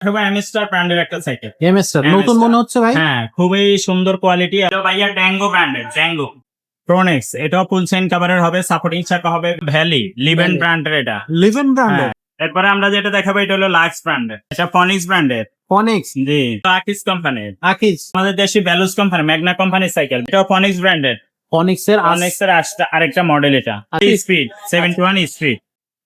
খুবই অ্যামিস্টার ব্র্যান্ডের একটা সাইকেল এমএসটার হ্যাঁ, নতুন মনে হচ্ছে ভাই? হ্যাঁ খুবই সুন্দর কোয়ালিটি ভাইয়া ট্যাঙ্গো ব্র্যান্ডের ট্যাঙ্গো প্রোনেক্স এটাও ফুল চেইন কাভারের হবে সাপোর্টিং চাকা হবে ভ্যালি লিভেন ব্র্যান্ডের এটা। লিভেন ব্র্যান্ডের হ্যাঁ। এরপরে আমরা যেটা দেখাবো এটা হলো লাক্স ব্র্যান্ডের এটা ফনিক্স ব্র্যান্ডের ফনিক্স জি আকিস কোম্পানির আকিস আমাদের দেশি ভ্যালুস কোম্পানি ম্যাগনা কোম্পানির সাইকেল এটাও ফনিক্স ব্র্যান্ডের ফনিক্স এর ফনিক্স এর আরেকটা- মডেল এটা। স্পিড সেভেন্টি ওয়ান স্পিড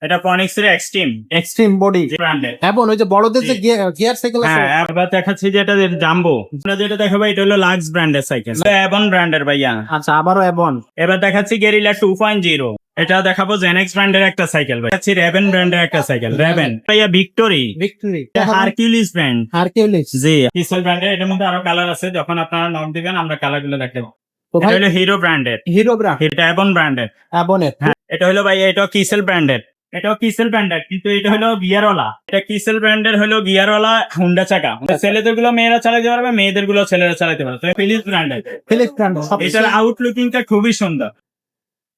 এটা ফনিক্স এর এক্সট্রিম এক্সট্রিম বডি ব্র্যান্ডের এবং ওই যে বড়দের যে গিয়ার সাইকেল আছে। হ্যাঁ এবার দেখাচ্ছি যে এটা জাম্বো আমরা যেটা দেখাবো এটা হলো লাক্স ব্র্যান্ডের সাইকেল এভন ব্র্যান্ডের ভাইয়া। আচ্ছা আবারও এবন এবার দেখাচ্ছি গেরিলা টু পয়েন্ট জিরো এটা দেখাবো জেনেক্স ব্র্যান্ডের একটা সাইকেল দেখাচ্ছি রেভেন ব্র্যান্ডের একটা সাইকেল রেভেন ভাইয়া victory victory Hercules brand Hercules জি পিসল ব্র্যান্ডের এটার মধ্যে আরও কালার আছে। যখন আপনারা নক দিবেন আমরা কালারগুলো দেখাবো এটা হলো হিরো ব্র্যান্ডের হিরো ব্র্যান্ড এটা এভন ব্র্যান্ডের এবনের হ্যাঁ এটা হলো ভাই এটা কিসেল ব্র্যান্ডের এটাও কিসেল ব্র্যান্ডের কিন্তু এটা হলো গিয়ারওয়ালা এটা কিসেল ব্র্যান্ডের হলো গিয়ারওয়ালা হুন্ডা চাকা। ছেলেদেরগুলো মেয়েরা চালাতে পারবে মেয়েদেরগুলো ছেলেরা চালাতে পারবে। ফিলিপস ব্র্যান্ডের ফিলিপস ব্র্যান্ড এটার আউটলুকিংটা খুবই সুন্দর।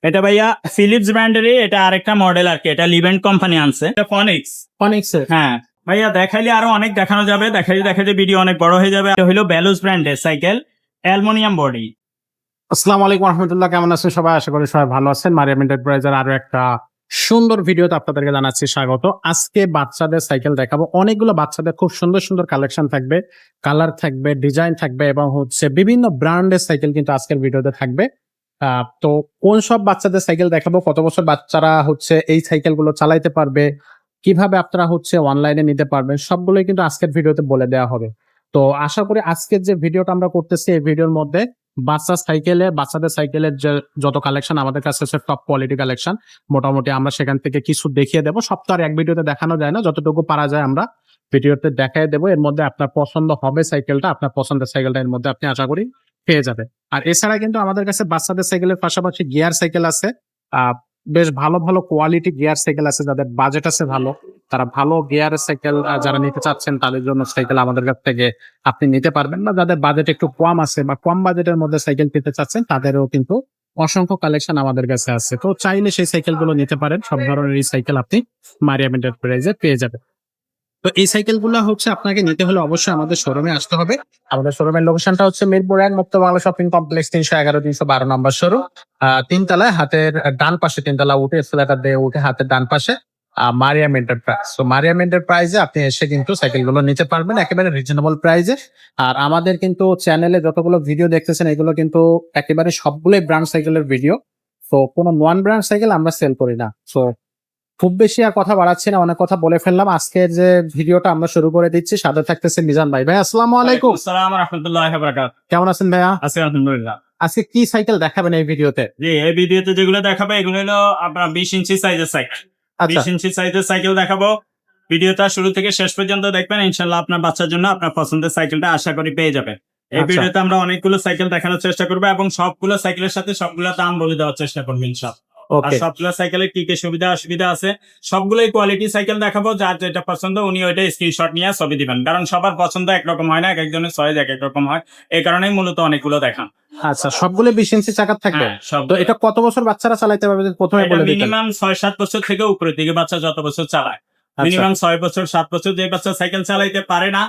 এটা ভাইয়া ফিলিপস ব্র্যান্ডেরই এটা আরেকটা মডেল আর কি। এটা লিভেন্ট কোম্পানি আনছে। এটা ফনিক্স ফনিক্স হ্যাঁ। ভাইয়া দেখাইলে আরও অনেক দেখানো যাবে। দেখাইলে দেখাইলে ভিডিও অনেক বড় হয়ে যাবে। এটা হলো ব্যালুস ব্র্যান্ডের সাইকেল অ্যালমোনিয়াম বডি আসসালামু আলাইকুম রহমতুল্লাহ কেমন আছেন সবাই? আশা করি সবাই ভালো আছেন। মারিয়াম এন্টারপ্রাইজের আরও একটা সুন্দর ভিডিওতে আপনাদেরকে জানাচ্ছি স্বাগত। আজকে বাচ্চাদের সাইকেল দেখাবো। অনেকগুলো বাচ্চাদের খুব সুন্দর সুন্দর কালেকশন থাকবে কালার থাকবে ডিজাইন থাকবে এবং হচ্ছে বিভিন্ন ব্র্যান্ডের সাইকেল কিন্তু আজকের ভিডিওতে থাকবে। তো কোন সব বাচ্চাদের সাইকেল দেখাবো? কত বছর বাচ্চারা হচ্ছে এই সাইকেলগুলো চালাইতে পারবে? কীভাবে আপনারা হচ্ছে অনলাইনে নিতে পারবেন? সবগুলোই কিন্তু আজকের ভিডিওতে বলে দেওয়া হবে। তো আশা করি আজকের যে ভিডিওটা আমরা করতেছি এই ভিডিওর মধ্যে বাচ্চা সাইকেলে বাচ্চাদের সাইকেলের যে যত কালেকশন আমাদের কাছে আছে টপ কোয়ালিটি কালেকশন মোটামুটি আমরা সেখান থেকে কিছু দেখিয়ে দেবো। আর এক ভিডিওতে দেখানো যায় না, যতটুকু পারা যায় আমরা ভিডিওতে দেখাই দেবো। এর মধ্যে আপনার পছন্দ হবে সাইকেলটা আপনার পছন্দের সাইকেলটা এর মধ্যে আপনি আশা করি পেয়ে যাবে আর এছাড়া কিন্তু আমাদের কাছে বাচ্চাদের সাইকেলের পাশাপাশি গিয়ার সাইকেল আছে। বেশ ভালো ভালো কোয়ালিটি গিয়ার সাইকেল আছে, যাদের বাজেট আছে ভালো। তারা ভালো গিয়ার সাইকেল যারা নিতে চাচ্ছেন তাদের জন্য সাইকেল আমাদের কাছ থেকে আপনি নিতে পারবেন বা যাদের বাজেট একটু কম আছে বা কম বাজেটের মধ্যে সাইকেল পেতে চাচ্ছেন, তাদেরও কিন্তু অসংখ্য কালেকশন আমাদের কাছে আছে। তো চাইলে সেই সাইকেলগুলো নিতে পারেন, সব ধরনের সাইকেল আপনি মারিয়াম এন্টারপ্রাইজে পেয়ে যাবেন। তো এই সাইকেলগুলো হচ্ছে আপনাকে নিতে হলে অবশ্যই আমাদের শোরুমে আসতে হবে। আমাদের শোরুমের লোকেশনটা হচ্ছে মিরপুর এক, মুক্ত বাংলা শপিং কমপ্লেক্স তিনশো এগারো, তিনশো বারো নম্বর শোরুম তিনতলায় হাতের ডান পাশে, তিনতলা উঠে এসেলাটা দিয়ে উঠে হাতের ডান পাশে। মারিয়াম এন্টারপ্রাইজ তো মারিয়াম এন্টারপ্রাইজে আপনি এসে কিন্তু সাইকেলগুলো নিতে পারবেন একেবারে রিজনেবল প্রাইজে আর আমাদের কিন্তু চ্যানেলে যতগুলো ভিডিও দেখতেছেন এগুলো কিন্তু একেবারে সবগুলোই ব্র্যান্ড সাইকেলের ভিডিও তো কোনো নন ব্র্যান্ড সাইকেল আমরা সেল করি না। তো খুব বেশি আর কথা বাড়াচ্ছি না অনেক কথা বলে ফেললাম। আজকের যে ভিডিওটা আমরা শুরু করে দিচ্ছি সাথে থাকতেছে মিজান ভাই। ভাই আসসালামু আলাইকুম। আসসালাম রহমতুল্লাহ কেমন আছেন ভাইয়া? আছি আলহামদুলিল্লাহ। আজকে কি সাইকেল দেখাবেন এই ভিডিওতে জি এই ভিডিওতে যেগুলো দেখাবে এগুলো হলো আপনার বিশ ইঞ্চি সাইজের সাইকেল বিশ ইঞ্চি সাইজের সাইকেল দেখাবো। ভিডিওটা শুরু থেকে শেষ পর্যন্ত দেখবেন ইনশাল্লাহ আপনার বাচ্চার জন্য আপনার পছন্দের সাইকেলটা আশা করি পেয়ে যাবেন। এই আচ্ছা। ভিডিওতে আমরা অনেকগুলো সাইকেল দেখানোর চেষ্টা করব এবং সবগুলো সাইকেলের সাথে সবগুলো দাম বলে দেওয়ার চেষ্টা করব ইনশাল্লাহ আর সবগুলো সাইকেলের কি কি সুবিধা অসুবিধা আছে সবগুলোই কোয়ালিটি সাইকেল দেখাবো যার যেটা পছন্দ উনি ওইটা স্ক্রিনশট নিয়ে ছবি দিবেন। কারণ সবার পছন্দ একরকম হয় না এক একজনের সয়েজ এক এক রকম হয়। এই কারণেই মূলত অনেকগুলো দেখান। আচ্ছা সবগুলো বিশ ইঞ্চি চাকার থাকবে? হ্যাঁ, তো এটা কত বছর বাচ্চারা চালাইতে পারবে? প্রথমে বলে মিনিমাম ছয় সাত বছর থেকে উপরের দিকে বাচ্চা যত বছর চালায়। আচ্ছা। মিনিমাম ছয় বছর সাত বছর যে বাচ্চা সাইকেল চালাইতে পারে না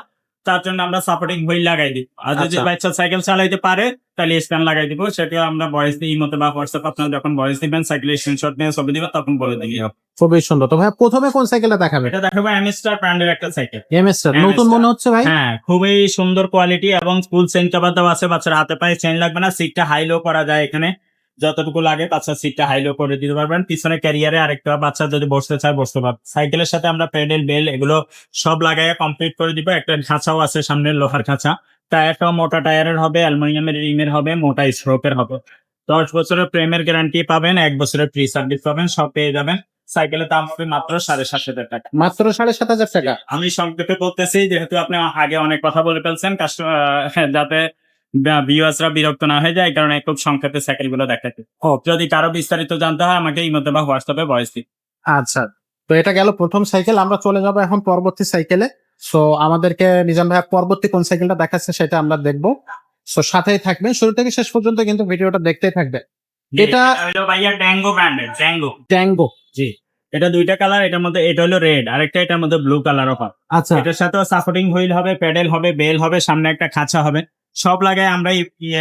তার জন্য আমরা সাপোর্টিং হুইল লাগাই দিই আর যদি আচ্ছা। বাচ্চা সাইকেল চালাইতে পারে তাহলে স্প্যান লাগাই দিব। সেটা আমরা ভয়েস দিই মতো বা হোয়াটসঅ্যাপ আপনার যখন বয়স দিবেন সাইকেলের স্ক্রিনশট নিয়ে ছবি দিবেন তখন বলে দিই খুবই সুন্দর। তো ভাই প্রথমে কোন সাইকেলটা দেখাবে এটা দেখাবো অ্যামিস্টার ব্র্যান্ডের একটা সাইকেল এমএসটার নতুন মনে হচ্ছে ভাই? হ্যাঁ খুবই সুন্দর কোয়ালিটি এবং ফুল চেন কভার দেওয়া আছে। বাচ্চার হাতে পায়ে চেন লাগবে না সিটটা হাই লো করা যায় এখানে। যতটুকু লাগে বাচ্চার সিটটা হাই লো করে দিতে পারবেন। পিছনে ক্যারিয়ারে আরেকটা বাচ্চা যদি বসতে চায় বসতে পারবে। সাইকেলের সাথে আমরা প্যাডেল বেল এগুলো সব লাগাইয়া কমপ্লিট করে দিব। একটা খাঁচাও আছে সামনে লোহার খাঁচা। টায়ারটাও মোটা টায়ারের হবে অ্যালুমিনিয়ামের রিমের হবে মোটা স্ট্রোকের হবে। দশ বছরের প্রেমের গ্যারান্টি পাবেন এক বছরের ফ্রি সার্ভিস পাবেন সব পেয়ে যাবেন। সাইকেলের দাম হবে মাত্র সাড়ে সাত হাজার টাকা। মাত্র সাড়ে সাত হাজার টাকা? আমি সংক্ষেপে বলতেছি যেহেতু আপনি আগে অনেক কথা বলে ফেলছেন কাস্টমার যাতে ভিউয়ার্সরা বিরক্ত না হয়ে যায় এই কারণে খুব সংক্ষেপে সাইকেলগুলো দেখাতে যদি কারও বিস্তারিত জানতে হয় আমাকে ইমোতে বা হোয়াটসঅ্যাপে ভয়েস দিন। আচ্ছা তো এটা গেল প্রথম সাইকেল আমরা চলে যাব এখন পরবর্তী সাইকেলে সো আমাদেরকে নিজাম ভাই পরবর্তী কোন সাইকেলটা দেখাচ্ছে সেটা আমরা দেখব। সো সাথেই থাকবেন। শুরু থেকে শেষ পর্যন্ত কিন্তু ভিডিওটা দেখতেই থাকবে এটা- হলো ভাইয়া ট্যাঙ্গো ব্র্যান্ডের ড্যাঙ্গো ট্যাঙ্গো জি। এটা দুইটা কালার এটার মধ্যে এটা হলো রেড আরেকটা এটার মধ্যে ব্লু কালার হবে আচ্ছা। এটার সাথেও সাপোর্টিং হুইল হবে প্যাডেল হবে বেল হবে সামনে একটা খাঁচা হবে। সব লাগায় আমরা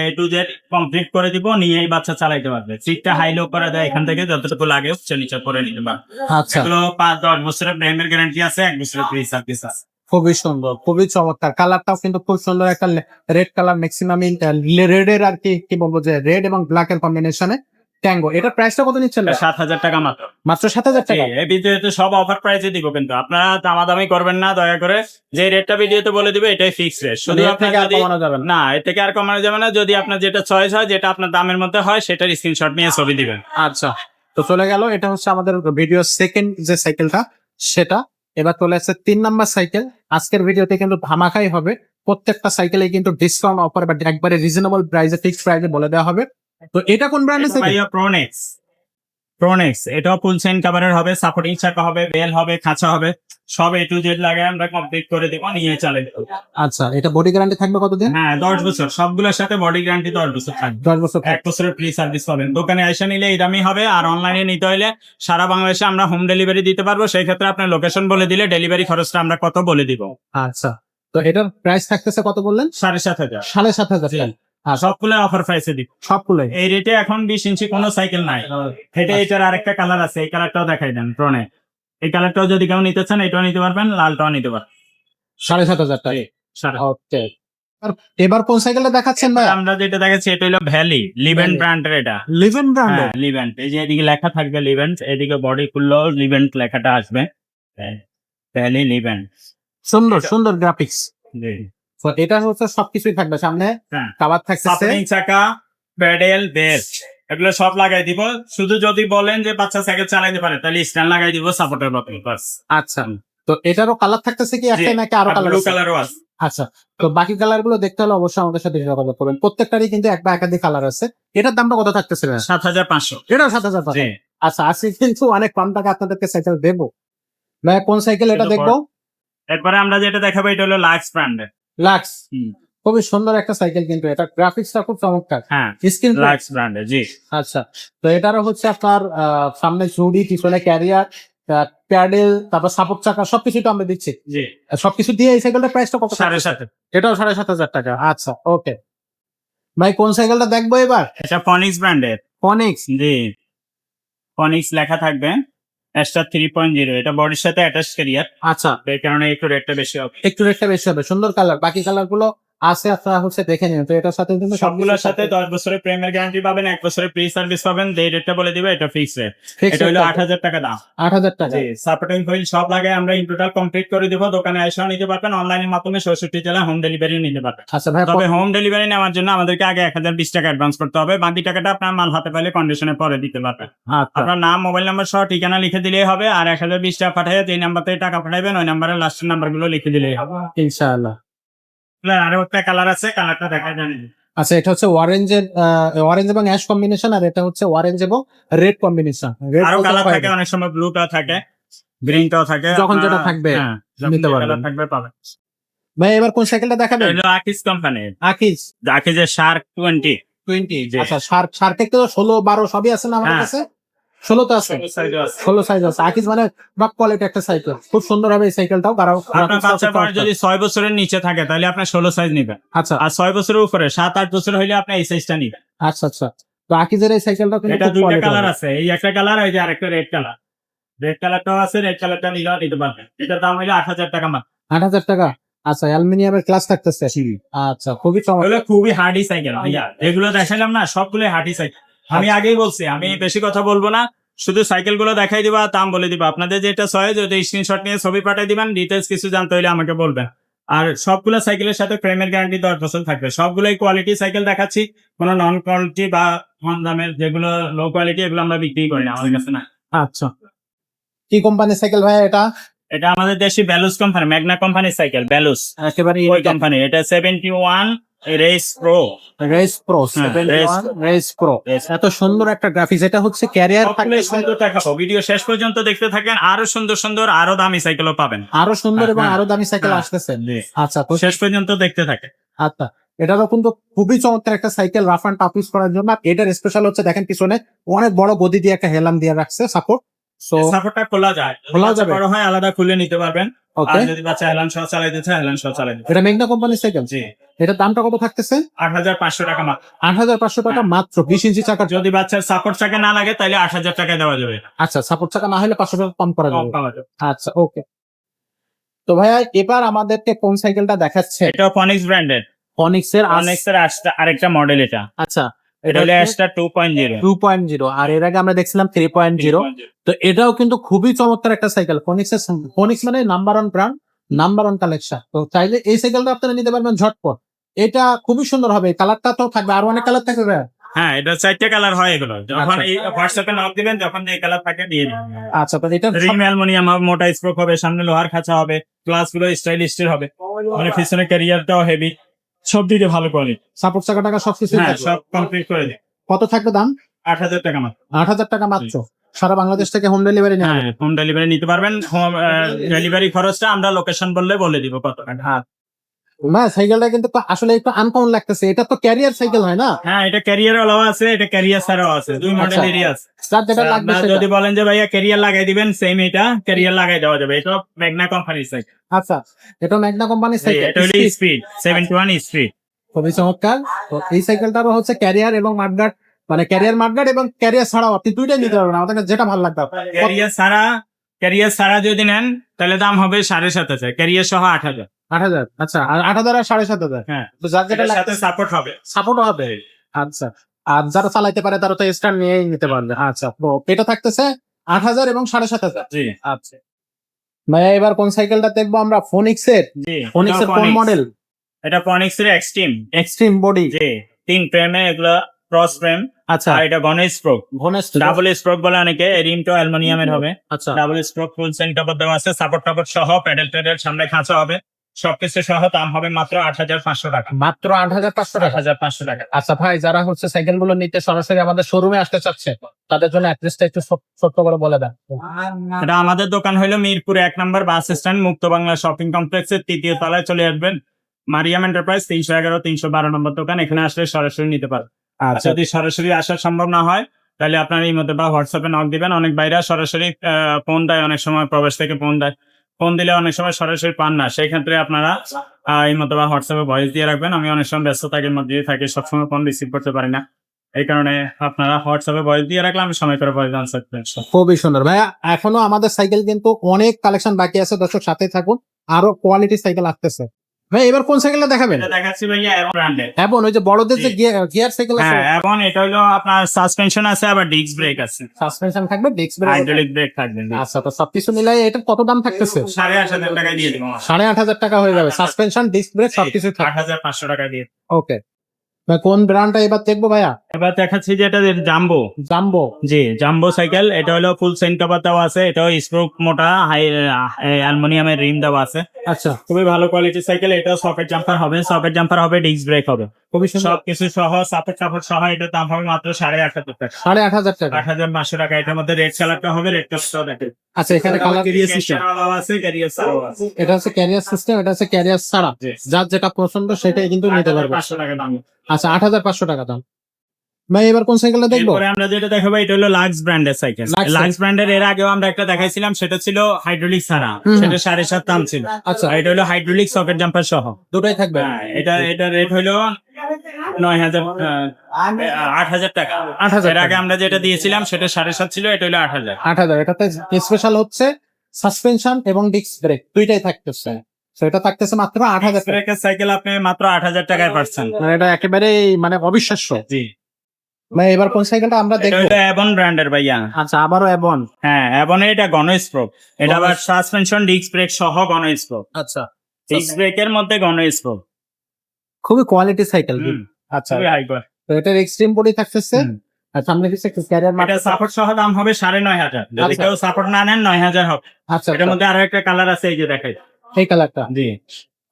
এ টু জেড কমপ্লিট করে দিব নিয়ে এই বাচ্চা চালাইতে পারবে। সিটটা হাই লো করে দেয় এখান থেকে যতটুকু লাগে উচ্চ নিচে করে নিতে পারবে। আচ্ছা। এগুলো পাঁচ দশ বছরের প্রেমের গ্যারান্টি আছে এক বছরের ফ্রি সার্ভিস আছে। খুবই সুন্দর খুবই চমৎকার। কালারটাও কিন্তু খুব সুন্দর একটা রেড কালার ম্যাক্সিমাম রেড এর আর কি কি বলব যে রেড এবং ব্ল্যাক এর কম্বিনেশনে ট্যাঙ্গো এটার প্রাইসটা কত নিচ্ছেন? সাত হাজার টাকা মাত্র। মাত্র সাত হাজার টাকা? এই ভিডিওতে সব অফার প্রাইসে দিব কিন্তু। আপনারা দামাদামি করবেন না দয়া করে। যে রেটটা ভিডিওতে বলে দিবে এটাই ফিক্স রেট শুধু এর আপনার আর কমানো যাবে না। এর থেকে আর কমানো যাবে না। যদি আপনার যেটা চয়েস হয় যেটা আপনার দামের মধ্যে হয় সেটার স্ক্রিনশট নিয়ে ছবি দিবেন। আচ্ছা। তো চলে গেল এটা হচ্ছে আমাদের ভিডিও সেকেন্ড যে সাইকেলটা সেটা। এবার চলে আসছে তিন নাম্বার সাইকেল আজকের ভিডিওতে কিন্তু ধামাকাই হবে। প্রত্যেকটা সাইকেলে কিন্তু ডিসকাউন্ট অফার বা একবারে রিজনেবল প্রাইসে ফিক্সড প্রাইসে বলে দেওয়া হবে। তো এটা কোন ব্র্যান্ডের সাইকেল ভাইয়া প্রোনেক্স প্রোনেক্স এটাও ফুল চেইন কাভারের হবে সাপোর্টিং চাকা হবে বেল হবে খাঁচা হবে সব এ টু জেড লাগে আমরা কমপ্লিট করে দেবো নিয়ে দেবো আচ্ছা এটা বডি গ্যারান্টি থাকবে কতদিন? হ্যাঁ দশ বছর সবগুলোর সাথে বডি গ্যারান্টি দশ বছর থাকবে। দশ বছর এক বছরের ফ্রি সার্ভিস পাবেন। দোকানে এসে নিলে এই দামই হবে আর অনলাইনে নিতে হলে সারা বাংলাদেশে আমরা হোম ডেলিভারি দিতে পারব সেই ক্ষেত্রে আপনার লোকেশন বলে দিলে ডেলিভারি খরচটা আমরা কত বলে দিব। আচ্ছা তো এটার প্রাইস থাকতেছে কত বললেন? সাড়ে সাত হাজার। সাড়ে সাত হাজার সবগুলো অফার প্রাইসে দিব। সবগুলোই এই রেটে এখন বিশ ইঞ্চি কোনো সাইকেল নাই। হেঁটে এটার আরেকটা কালার আছে এই কালারটাও দেখাই দেন প্রনে এই কালারটাও যদি কেউ নিতে চান এটাও নিতে পারবেন লালটাও নিতে পারবেন। সাড়ে সাত হাজার টাকা? ওকে। এবার কোন সাইকেলটা দেখাচ্ছেন ভাই? আমরা যেটা দেখাচ্ছি এটা হলো ভ্যালি লিভেন্ট ব্র্যান্ডের এটা। লিভেন ব্র্যান্ড হ্যাঁ লিভেন্ট এই যে এদিকে লেখা থাকবে লিভেন্ট এদিকে বডি খুললেও লিভেন্ট লেখাটা আসবে। ভ্যালি লিভেন্ট সুন্দর সুন্দর গ্রাফিক্স জি। এটা হচ্ছে সবকিছুই থাকবে। সামনে হ্যাঁ। কাবার থাকতেছে। সাপোর্টিং চাকা প্যাডেল বেস্ট এগুলো সব লাগাই দিব। শুধু যদি বলেন যে বাচ্চা সাইকেল চালাইতে পারে তাহলে স্ট্যান্ড লাগাই দিব সাপোর্টের মতো বাস। আচ্ছা। তো এটারও কালার থাকতেছে কি একটাই নাকি আরও কালার ব্লু কালারও আছে? আচ্ছা। তো বাকি কালারগুলো দেখতে হলে অবশ্যই আমাদের সাথে যোগাযোগ করবেন। প্রত্যেকটারই কিন্তু এক বা একাধিক কালার আছে। এটার দামটা কত থাকতেছে? সাত হাজার পাঁচশো। এটাও সাত হাজার জি। আচ্ছা আজকে কিন্তু অনেক কম টাকা আপনাদেরকে সাইকেল দেবো। ভাই কোন সাইকেল এটা এটা দেখব? এরপরে আমরা যেটা দেখাবো এটা হলো লাক্স ব্র্যান্ডের লাক্স। খুবই সুন্দর একটা সাইকেল কিন্তু এটা। গ্রাফিক্সটা খুব চমৎকার। হ্যাঁ স্ক্রিন লাক্স ব্র্যান্ডের জি। আচ্ছা তো এটারও হচ্ছে আপনার সামনে ঝুড়ি পিছনে ক্যারিয়ার প্যাডেল তারপর সাপোর্ট চাকা সবকিছু তো আমরা দিচ্ছি। জি। সবকিছু দিয়ে এই সাইকেলটার প্রাইসটা কত সাড়ে? সাথে এটাও সাড়ে সাত হাজার টাকা। আচ্ছা ওকে ভাই কোন সাইকেলটা দেখব এবার? এটা ফনিক্স ব্র্যান্ডের ফনিক্স জি। ফনিক্স লেখা থাকবে। এক্সট্রা থ্রি পয়েন্ট জিরো এটা বডির সাথে অ্যাটাচ ক্যারিয়ার আচ্ছা। এই কারণে একটু রেটটা বেশি হবে। একটু রেটটা বেশি হবে সুন্দর কালার বাকি কালারগুলো আছে আপনারা হচ্ছে দেখে নিন। তো এটার সাথে কিন্তু সবগুলোর সাথে দশ বছরের প্রেমের গ্যারান্টি পাবেন এক বছরের ফ্রি সার্ভিস পাবেন যে রেটটা বলে দিবে এটা ফিক্স রেট এটা হলো আট হাজার টাকা দাম। আট হাজার টাকা। জি সাপোর্টিং হুইল সব লাগে আমরা ইন টোটাল কমপ্লিট করে দিব দোকানে এসেও নিতে পারবেন অনলাইনের মাধ্যমে চৌষট্টি জেলা হোম ডেলিভারি নিতে পারবেন। আচ্ছা ভাই তবে হোম ডেলিভারি নেওয়ার জন্য আমাদেরকে আগে এক হাজার বিশ টাকা অ্যাডভান্স করতে হবে বাকি টাকাটা আপনার মাল হাতে পাইলে কন্ডিশনে পরে দিতে পারবেন। আচ্ছা। আপনার নাম মোবাইল নাম্বার সহ ঠিকানা লিখে দিলেই হবে আর এক হাজার বিশ টাকা পাঠিয়ে যে নাম্বারতে টাকা পাঠাবেন ওই নাম্বারের লাস্টের নাম্বারগুলো লিখে দিলেই হবে। ইনশাআল্লাহ। আরও একটা কালার আছে কালারটা দেখা জানি আচ্ছা এটা হচ্ছে অরেঞ্জ এবং অ্যাশ কম্বিনেশন আর এটা হচ্ছে অরেঞ্জ এবং রেড কম্বিনেশন আরও কালার থাকে অনেক সময় ব্লুটাও থাকে গ্রিনটাও থাকে যখন যেটা থাকবে, হ্যাঁ, নিতে পারবেন। থাকবে পাবেন। ভাই এবার কোন সাইকেলটা দেখাবেন? এটা আকিস কোম্পানির আকিজ আকিজের শার্ক টোয়েন্টি টোয়েন্টি জি। আচ্ছা শার্ক শার্ক তো ষোলো বারো সবই আছে না আমার হ্যাঁ। কাছে? ষোলো আছে। ষোলো সাইজ আছে। আকিজ মানে রক কোয়ালিটি একটা সাইকেল খুব সুন্দর হবে এই সাইকেলটাও কারও আপনার বাচ্চার বয়স যদি ছয় বছরের নিচে থাকে তাহলে আপনার ষোলো সাইজ নিবেন। আচ্ছা। আর ছয় বছরের উপরে সাত আট বছর হইলে আপনি এই সাইজটা নিবেন। আচ্ছা আচ্ছা। তো আকিজের এই সাইকেলটা কিন্তু এটা দুইটা কালার আছে। এই একটা কালার ওই যে আরেকটা রেড কালার রেড কালারটাও আছে রেড কালারটা নিলেও নিতে পারবেন। এটার দাম হইলে আট হাজার টাকা মাত্র। আট হাজার টাকা? আচ্ছা অ্যালুমিনিয়ামের ক্লাস থাকতেছে। আচ্ছা খুবই চমৎকার। খুবই হার্ডি সাইকেল ভাইয়া। এগুলো দেখালাম না সবগুলো হার্ডি সাইকেল আমি আগেই বলছি আমি বেশি কথা বলব না। শুধু সাইকেলগুলো দেখাই দিবা দাম বলে দিবা। আপনাদের যেটা সয় যদি স্ক্রিনশট নিয়ে ছবি পাঠিয়ে দিবেন ডিটেলস কিছু জানতে হলে আমাকে বলবেন। আর সবগুলো সাইকেলের সাথে ফ্রেমের গ্যারান্টি দশ বছর থাকবে। সবগুলোই কোয়ালিটি সাইকেল দেখাচ্ছি কোনো নন কোয়ালিটি বা কম দামের যেগুলো লো কোয়ালিটি এগুলো আমরা বিক্রি করি না আমাদের কাছে না। আচ্ছা। কি কোম্পানির সাইকেল ভাই এটা? এটা আমাদের দেশি ব্যালুস কোম্পানি ম্যাগনা কোম্পানির সাইকেল ব্যালুস একেবারে ওই কোম্পানি এটা seventy one race pro race pro race pro এত সুন্দর একটা গ্রাফিক্স এটা হচ্ছে ক্যারিয়ার সবগুলোই সুন্দর দেখাবো। ভিডিও শেষ পর্যন্ত দেখতে থাকেন আরও সুন্দর সুন্দর আরও দামি সাইকেলও পাবেন। আরও সুন্দর এবং হ্যাঁ, আরও দামি সাইকেল হ্যাঁ। আসতেছে। আচ্ছা তো শেষ পর্যন্ত দেখতে থাকে আচ্ছা এটারও কিন্তু খুবই চমৎকার একটা cycle rough and tough use করার জন্য। এটার স্পেশাল হচ্ছে দেখেন পিছনে অনেক বড় গদি দিয়ে একটা হেলাম দিয়ে রাখছে সাপোর্ট সো সাপোর্টটা খোলা যায়। খোলা যাবে? বড় হয় আলাদা খুলে নিতে পারবেন। ওকে আর যদি বাচ্চা এলান সহ চালাইতে চায় এলান সহ চালাই এটা মেঘনা কোম্পানির সাইকেল জি। এটার দামটা কত থাকতেছে? আট হাজার পাঁচশো টাকা মাত্র আট হাজার পাঁচশো টাকা মাত্র বিশ ইঞ্চি চাকার যদি বাচ্চার সাপোর্ট চাকে না লাগে তাহলে আট হাজার টাকা দেওয়া যাবে আচ্ছা সাপোর্ট চাকা না হলে পাঁচশো টাকা কম করা যাবে। আচ্ছা ওকে তো ভাইয়া এবার আমাদেরকে কোন সাইকেলটা দেখাচ্ছে? এটা ফনিক্স ব্র্যান্ডের ফনিক্স এর ফনিক্স এর আরেকটা- আরেকটা মডেল এটা। আচ্ছা এটা হলো Aster two point zero two point zero আর এর আগে আমরা দেখছিলাম থ্রি পয়েন্ট জিরো তো এটাও কিন্তু খুবই চমৎকার একটা সাইকেল ফনিক্স এর ফনিক্স মানে number one brand number one collection তো চাইলে এই সাইকেলটা আপনারা নিতে পারবেন ঝটপট। এটা খুবই সুন্দর হবে। কালারটা তো থাকবে। আর অনেক কালার থাকবে। হ্যাঁ এটা চারটে কালার হয় এগুলো। যখন আচ্ছা। এই হোয়াটসঅ্যাপে নক দিবেন যখন এই কালার থাকে দিয়ে দিবেন। আচ্ছা তো এটা রিম অ্যালুমিনিয়াম হবে মোটা স্প্রোক হবে সামনে লোহার খাঁচা হবে গ্লাসগুলো স্টাইলিশ হবে। মানে পিছনে ক্যারিয়ারটাও হেভি সব দিকে ভালো করে সাপোর্ট চাকা টাকা সব কিছু সব কমপ্লিট করে দিই। কত থাকবে দাম? আট হাজার টাকা মাত্র। আট হাজার টাকা মাত্র। সারা বাংলাদেশ থেকে হোম ডেলিভারি নেওয়া হ্যাঁ হোম ডেলিভারি নিতে পারবেন। হোম ডেলিভারি খরচটা আমরা লোকেশন বললে বলে দিব কত টাকা। না সাইকেলটা কিন্তু আসলে একটু আনকমন লাগতেছে। এটা তো ক্যারিয়ার সাইকেল হয় না? হ্যাঁ এটা ক্যারিয়ার ওলাও আছে এটা ক্যারিয়ার ছাড়াও আছে। দুই মডেলেরই আছে। যার যেটা লাগবে। যদি বলেন যে ভাইয়া ক্যারিয়ার লাগাই দিবেন সেম এটা ক্যারিয়ার লাগাই দেওয়া যাবে। এটা ম্যাগনা কোম্পানির সাইকেল আচ্ছা এটা ম্যাগনা কোম্পানির সাইকেল এটা হলো স্পিড সেভেন্টি ওয়ান স্পিড খুবই চমৎকার। তো এই সাইকেলটারও হচ্ছে ক্যারিয়ার এবং মাঠগার্ড মানে ক্যারিয়ার মাঠগার্ড এবং ক্যারিয়ার ছাড়াও আপনি দুইটাই নিতে পারবেন। আমাদের যেটা ভালো লাগবে। ক্যারিয়ার ছাড়া ক্যারিয়ার ছাড়া যদি নেন তাহলে দাম হবে সাড়ে সাত হাজার। ক্যারিয়ার সহ আট হাজার। আট হাজার আচ্ছা। আর আট হাজার আর সাড়ে সাত হাজার? হ্যাঁ। তো যার যেটা সাথে সাপোর্ট হবে। সাপোর্ট হবে। আচ্ছা। আর যারা চালাইতে পারে তারা তো স্টার নিয়েই নিতে পারবে। আচ্ছা। তো এটা থাকতেছে আট হাজার এবং সাড়ে সাত হাজার। জি। আচ্ছা। ভাইয়া এবার কোন সাইকেলটা দেখব আমরা? ফোনিক্স এর? ফোনিক্স এর কোন মডেল এটা পনিক্স এর এক্সট্রিম এক্সট্রিম বডি জি। তিন ফ্রেমে এগুলো ক্রস ফ্রেম আচ্ছা। এটা স্ট্রোক ডাবল স্ট্রোক বলে অনেকে রিমটা অ্যালুমিনিয়ামের হবে। আচ্ছা। ডাবল স্ট্রোক ফুল কাপড় দেওয়া আছে সাপোর্ট টাপোর্ট সহ প্যাডেল ট্যাডেল সামনে খাঁচা হবে। সবকিছু সহ দাম হবে মাত্র আট হাজার পাঁচশো টাকা। মাত্র আট হাজার পাঁচশো টাকা? হাজার পাঁচশো টাকা। আচ্ছা ভাই যারা হচ্ছে সাইকেলগুলো নিতে সরাসরি আমাদের শোরুমে আসতে চাচ্ছে তাদের জন্য অ্যাড্রেসটা একটু ছোট্ট করে বলে দেন। এটা আমাদের দোকান হলো মিরপুর এক নম্বর বাস স্ট্যান্ড মুক্ত বাংলা শপিং কমপ্লেক্সের তৃতীয় তলায় চলে আসবেন। মারিয়াম এন্টারপ্রাইজ তিনশো এগারো তিনশো বারো নম্বর দোকান এখানে আসলে সরাসরি নিতে পারবেন। যদি সরাসরি আসা সম্ভব না হয় তাহলে আপনার এই মধ্যে বা হোয়াটসঅ্যাপে নক দিবেন। অনেক বাইরে সরাসরি ফোন দেয় অনেক সময় প্রবেশ থেকে ফোন দেয়। ফোন দিলে অনেক সময় সরাসরি পান না। সেই ক্ষেত্রে আপনারা এই মতো বা হোয়াটসঅ্যাপে ভয়েস দিয়ে রাখবেন। আমি অনেক সময় ব্যস্ত থাকি মধ্যে থাকি সবসময় ফোন রিসিভ করতে পারি না। এই কারণে আপনারা হোয়াটসঅ্যাপে ভয়েস দিয়ে রাখলে আমি সময় করে ভয়েস আনসার করতে খুবই সুন্দর। ভাইয়া এখনও আমাদের সাইকেল কিন্তু অনেক কালেকশন বাকি আছে। দর্শক সাথে থাকুন। আরও কোয়ালিটি সাইকেল আসতেছে। ভাই এবার কোন সাইকেলটা দেখাবেন? এটা দেখাচ্ছি ভাইয়া ব্র্যান্ডের এবং ওই যে বড়দের যে গিয়ার সাইকেল আছে? হ্যাঁ এবং এটা হলো আপনার সাসপেনশন আছে আবার ডিস্ক ব্রেক আছে। সাসপেনশন থাকবে ডিস্ক ব্রেক হাইড্রোলিক ব্রেক থাকবে আচ্ছা তো সবকিছু মিলাই এটা কত দাম থাকতেছে? সাড়ে আট হাজার টাকায় দিয়ে দিব সাড়ে আট হাজার টাকা হয়ে যাবে। সাসপেনশন ডিস্ক ব্রেক সবকিছু আট হাজার পাঁচশো টাকা দিয়ে। ওকে কোন ব্র্যান্ডটা এবার দেখব ভাইয়া? এবার দেখাচ্ছি যে এটা জাম্বো জাম্বো জি জাম্বো সাইকেল এটা হলো ফুল সেন্ট কভার দেওয়া আছে এটাও স্প্রোক মোটা হাই অ্যালুমিনিয়ামের রিম দেওয়া আছে। আচ্ছা। খুবই ভালো কোয়ালিটির সাইকেল এটা সকেট জাম্পার হবে সকেট জাম্পার হবে ডিস্ক ব্রেক হবে। খুবই সবকিছু সহ সাপোর্ট সাপোর্ট সহ এটার দাম হবে মাত্র সাড়ে আট হাজার টাকা। সাড়ে আট হাজার টাকা। আট হাজার পাঁচশো টাকা এটার মধ্যে রেড কালারটা হবে রেড কালারটাও দেখে আচ্ছা এখানে কালার ক্যারিয়ার সিস্টেম আছে ক্যারিয়ার আছে। এটা হচ্ছে ক্যারিয়ার সিস্টেম এটা হচ্ছে ক্যারিয়ার ছাড়া। যার যেটা পছন্দ সেটাই কিন্তু নিতে পারবে। পাঁচশো টাকা দাম। আচ্ছা আট হাজার পাঁচশো টাকা দাম। ভাই এবার কোন সাইকেলটা দেখব? আমরা যেটা দেখাবো এটা হলো লাক্স ব্র্যান্ডের সাইকেল লাক্স ব্র্যান্ডের এর আগেও আমরা একটা দেখাইছিলাম সেটা ছিল হাইড্রোলিক ছাড়া সেটা সাড়ে সাত দাম ছিল। আচ্ছা। এটা হলো হাইড্রোলিক সকেট জাম্পার সহ। দুটোই থাকবে? হ্যাঁ, এটা এটা রেট হলো নয় হাজার আট হাজার টাকা। আট হাজার এর আগে আমরা যেটা দিয়েছিলাম সেটা সাড়ে সাত ছিল এটা হলো আট হাজার। আট হাজার। এটাতে স্পেশাল হচ্ছে সাসপেনশন এবং ডিস্ক ব্রেক দুইটাই থাকতেছে। এটা থাকতেছে মাত্র আট হাজার টাকা সাইকেল আপনি মাত্র আট হাজার টাকায় পাচ্ছেন। মানে এটা একেবারে মানে অবিশ্বাস্য। জি। ভাই এবার কোন সাইকেলটা আমরা এটা দেখব? হলো অ্যাবন ব্র্যান্ডের ভাইয়া। আচ্ছা আবারও এবন হ্যাঁ অ্যাবন এটা গণেশ প্রো এটা আবার সাসপেনশন ডিস্ক ব্রেক সহ গণেশ প্রো আচ্ছা ডিস্ক ব্রেকের মধ্যে গণেশ প্রো খুবই কোয়ালিটি সাইকেল আচ্ছা। খুবই হাই কোয়ালিটি তো এটার এক্সট্রিম বডি থাকতেছে। সামনে কিছু ক্যারিয়ার এটা সাপোর্ট সহ দাম হবে সাড়ে নয় হাজার। যদি আচ্ছা। কেউ সাপোর্ট না নেন নয় হাজার হবে। আচ্ছা এটার মধ্যে আরও একটা কালার আছে এই যে দেখাই। এই কালারটা? জি।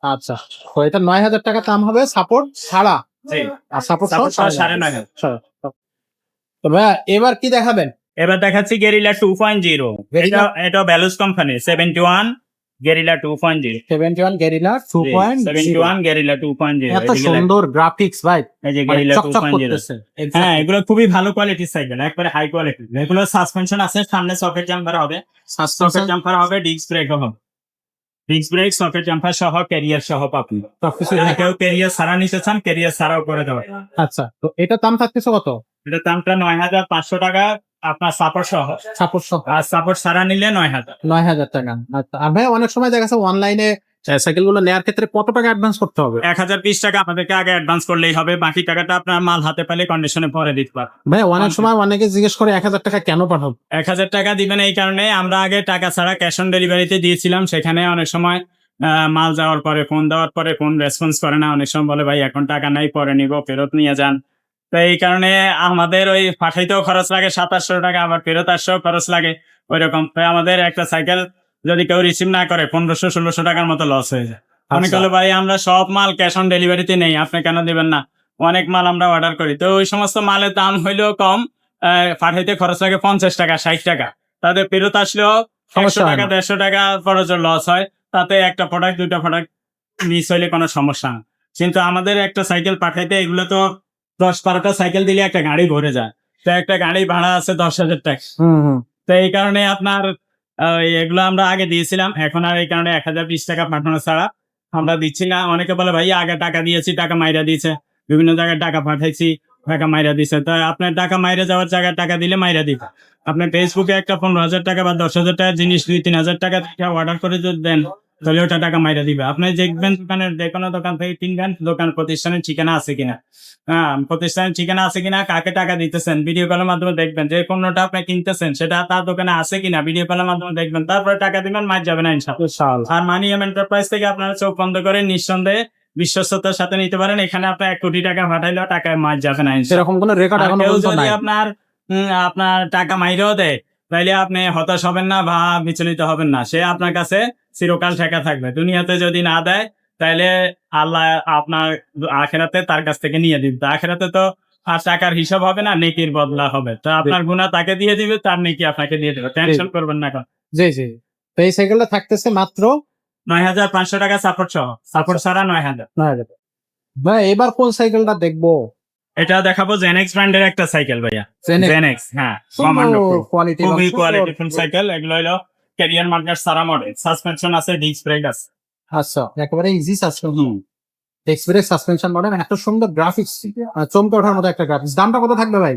আচ্ছা তো এটা নয় হাজার টাকা দাম হবে সাপোর্ট ছাড়া। জি। আর সাপোর্ট সাড়ে নয় হাজার। তো ভাইয়া এবার কি দেখাবেন? এবার দেখাচ্ছি গেরিলা টু পয়েন্ট জিরো এটা ব্যালুস company seventy one gorilla two point zero seventy one gorilla two point seventy one gorilla two point zero এত সুন্দর গ্রাফিক্স ভাই। এই যে গেরিলা টু পয়েন্ট জিরো হ্যাঁ এগুলো খুবই ভালো কোয়ালিটির সাইকেল একবারে হাই কোয়ালিটি এগুলো সাসপেনশন আছে সামনে সকেট জাম্পার হবে। সকেট জাম্পার হবে ডিস্ক ব্রেক হবে। ডিস্ক ব্রেক সকেট জাম্পার সহ ক্যারিয়ার সহ পাবেন সবকিছু কেউ ক্যারিয়ার সারা নিতে চান ক্যারিয়ার সারাও করে দেওয়া। আচ্ছা তো এটা দাম থাকতেছে কত? এটা দামটা নয় হাজার পাঁচশো টাকা আপনার সাপোর্ট সহ। সাপোর্ট সহ। আর সাপোর্ট সারা নিলে নয় হাজার। নয় হাজার টাকা। আচ্ছা আর ভাই অনেক সময় দেখা যাচ্ছে অনলাইনে সাইকেলগুলো নেওয়ার ক্ষেত্রে কত টাকা অ্যাডভান্স করতে হবে? এক হাজার বিশ টাকা আপনাদেরকে আগে অ্যাডভান্স করলেই হবে বাকি টাকাটা আপনার মাল হাতে পেলে কন্ডিশনে পরে দিতে পারবেন। ভাই অনেক সময় অনেকে জিজ্ঞেস করে এক হাজার টাকা কেন পাঠাবো? এক হাজার টাকা দিবেন এই কারণে আমরা আগে টাকা ছাড়া ক্যাশ অন ডেলিভারিতে দিয়েছিলাম সেখানে অনেক সময় মাল যাওয়ার পরে ফোন দেওয়ার পরে ফোন রেসপন্স করে না অনেক সময় বলে ভাই এখন টাকা নাই পরে নিব ফেরত নিয়ে যান। তো এই কারণে আমাদের ওই পাঠাইতেও খরচ লাগে সাতাশশো টাকা আবার ফেরত আসতেও খরচ লাগে ওই রকম তো আমাদের একটা সাইকেল যদি কেউ রিসিভ না করে পনেরোশো ষোলোশো টাকার মতো লস হয়ে যায়। অনেক আচ্ছা। হলো ভাই আমরা সব মাল ক্যাশ অন ডেলিভারিতে নেই আপনি কেন দিবেন না? অনেক মাল আমরা অর্ডার করি। তো ওই সমস্ত মালের দাম হইলেও কম পাঠাইতে খরচ লাগে পঞ্চাশ টাকা ষাট টাকা। তাদের ফেরত আসলেও একশো টাকা দেড়শো টাকা খরচ লস হয়। তাতে একটা প্রোডাক্ট দুইটা প্রোডাক্ট মিস হইলে কোনো সমস্যা না। কিন্তু আমাদের একটা সাইকেল পাঠাইতে এগুলো তো দশ বারোটা সাইকেল দিলে একটা গাড়ি ভরে যায়। তো একটা গাড়ি ভাড়া আছে দশ হাজার টাকা। তো এই কারণে আপনার এগুলো আমরা আগে দিয়েছিলাম। এখন আর এই কারণে এক হাজার বিশ টাকা পাঠানো ছাড়া আমরা দিচ্ছি না। অনেকে বলে, ভাই, আগে টাকা দিয়েছি, টাকা মাইরা দিয়েছে। বিভিন্ন জায়গায় টাকা পাঠাইছি, টাকা মাইরা দিছে তো আপনার টাকা মাইরা যাওয়ার জায়গায় টাকা দিলে মাইরা দিবে। আপনি ফেসবুকে একটা পনেরো হাজার টাকা বা দশ হাজার টাকার জিনিস দুই, তিন হাজার টাকা অর্ডার করে যদি দেন তাহলে ওটা টাকা মাইরা দিবে। আপনি দেখবেন দোকানের যে কোনো দোকান থেকে কিনবেন দোকান প্রতিষ্ঠানের ঠিকানা আছে কিনা। হ্যাঁ প্রতিষ্ঠানের ঠিকানা আছে কিনা কাকে টাকা দিতেছেন ভিডিও কলের মাধ্যমে দেখবেন যে পণ্যটা আপনি কিনতেছেন সেটা তার দোকানে আছে কিনা ভিডিও কলের মাধ্যমে দেখবেন। তারপরে টাকা দিবেন মার যাবে না ইনশাল্লাহ আর মানি এম এন্টারপ্রাইজ থেকে আপনারা চোখ বন্ধ করে নিঃসন্দেহে বিশ্বস্ততার সাথে নিতে পারেন। এখানে আপনার এক কোটি টাকা পাঠাইলেও টাকায় মার যাবে না। সেরকম কোনো রেকর্ড এখনও যদি আপনার আপনার টাকা মাইরেও দেয় তাইলে আপনি হতাশ হবেন না বা বিচলিত হবেন না। সে আপনার কাছে চিরকাল ঠেকা থাকবে। দুনিয়াতে যদি না দেয় তাইলে আল্লাহ আপনার আখেরাতে তার কাছ থেকে নিয়ে দিবে। আখেরাতে তো আর টাকার হিসাব হবে না নেকির বদলা হবে। তো আপনার গুণা তাকে দিয়ে দিবে তার নেকি আপনাকে দিয়ে দেবে। টেনশন করবেন না জি জি। তো এই সাইকেলটা থাকতেছে মাত্র নয় হাজার পাঁচশো টাকা সাপোর্ট সহ। সাপোর্ট ছাড়া নয় হাজার। নয় হাজার। ভাই এবার কোন সাইকেলটা দেখব? এটা দেখাবো জেনেক্স ব্র্যান্ডের একটা সাইকেল ভাইয়া। জেনেক্স হ্যাঁ কমান্ডো কোয়ালিটি খুবই কোয়ালিটি ফুল সাইকেল এগুলো হলো ক্যারিয়ার মার্কেট সারা মডেল সাসপেনশন আছে ডিস্ক ব্রেক আছে। আচ্ছা একেবারে easy suspension express suspension model এত সুন্দর গ্রাফিক্স চমকে ওঠার মতো একটা গ্রাফিক্স দামটা কত থাকবে ভাই?